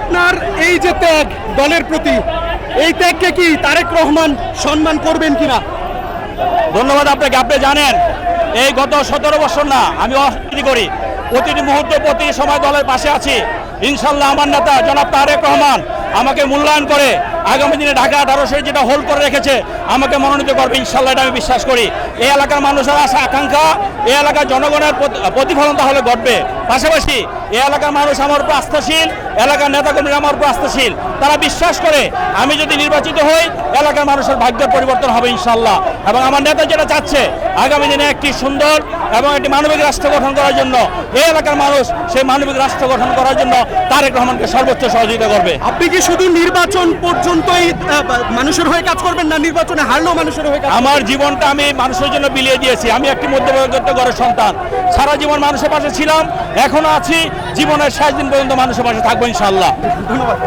আপনার এই যে ত্যাগ দলের প্রতি, এই ত্যাগকে কি তারেক রহমান সম্মান করবেন কিনা? ধন্যবাদ আপনাকে, আপনি জানেন, এই গত সতেরো বছর না, আমি অস্বীকৃতি করি। প্রতিটি মুহূর্তে, প্রতি সময় দলের পাশে আছি। ইনশাল্লাহ আমার নেতা জনাব তারেক রহমান আমাকে মূল্যায়ন করে আগামী দিনে ঢাকা আঠারোশো যেটা হোল্ড করে রেখেছে, আমাকে মনোনীত করবে ইনশাল্লাহ এটা আমি বিশ্বাস করি। এই এলাকার মানুষের আশা, আকাঙ্ক্ষা, এই এলাকার জনগণের প্রতি- প্রতিফলন তাহলে ঘটবে। পাশাপাশি এই এলাকার মানুষ আমার উপর আস্থাশীল, এলাকার নেতাকর্মীরা আমার উপর আস্থাশীল। তারা বিশ্বাস করে, আমি যদি নির্বাচিত হই, এলাকার মানুষের ভাগ্যের পরিবর্তন হবে ইনশাল্লাহ এবং আমার নেতা যেটা চাচ্ছে, আগামী দিনে একটি সুন্দর এবং একটি মানবিক রাষ্ট্র গঠন করার জন্য এই এলাকার মানুষ সেই মানবিক রাষ্ট্র গঠন করার জন্য তারেক রহমানকে সর্বোচ্চ সহযোগিতা করবে। আপনি কি শুধু নির্বাচন পর্যন্তই মানুষের হয়ে কাজ করবেন না নির্বাচনে হারলেও মানুষের হয়ে কাজ আমার জীবনটা আমি মানুষের জন্য বিলিয়ে দিয়েছি। আমি একটি মধ্যবিত্ত ঘরের সন্তান। সারা জীবন মানুষের পাশে ছিলাম এখনও আছি। জীবনের শেষ দিন পর্যন্ত মানুষের পাশে থাকব ইনশাল্লাহ ধন্যবাদ।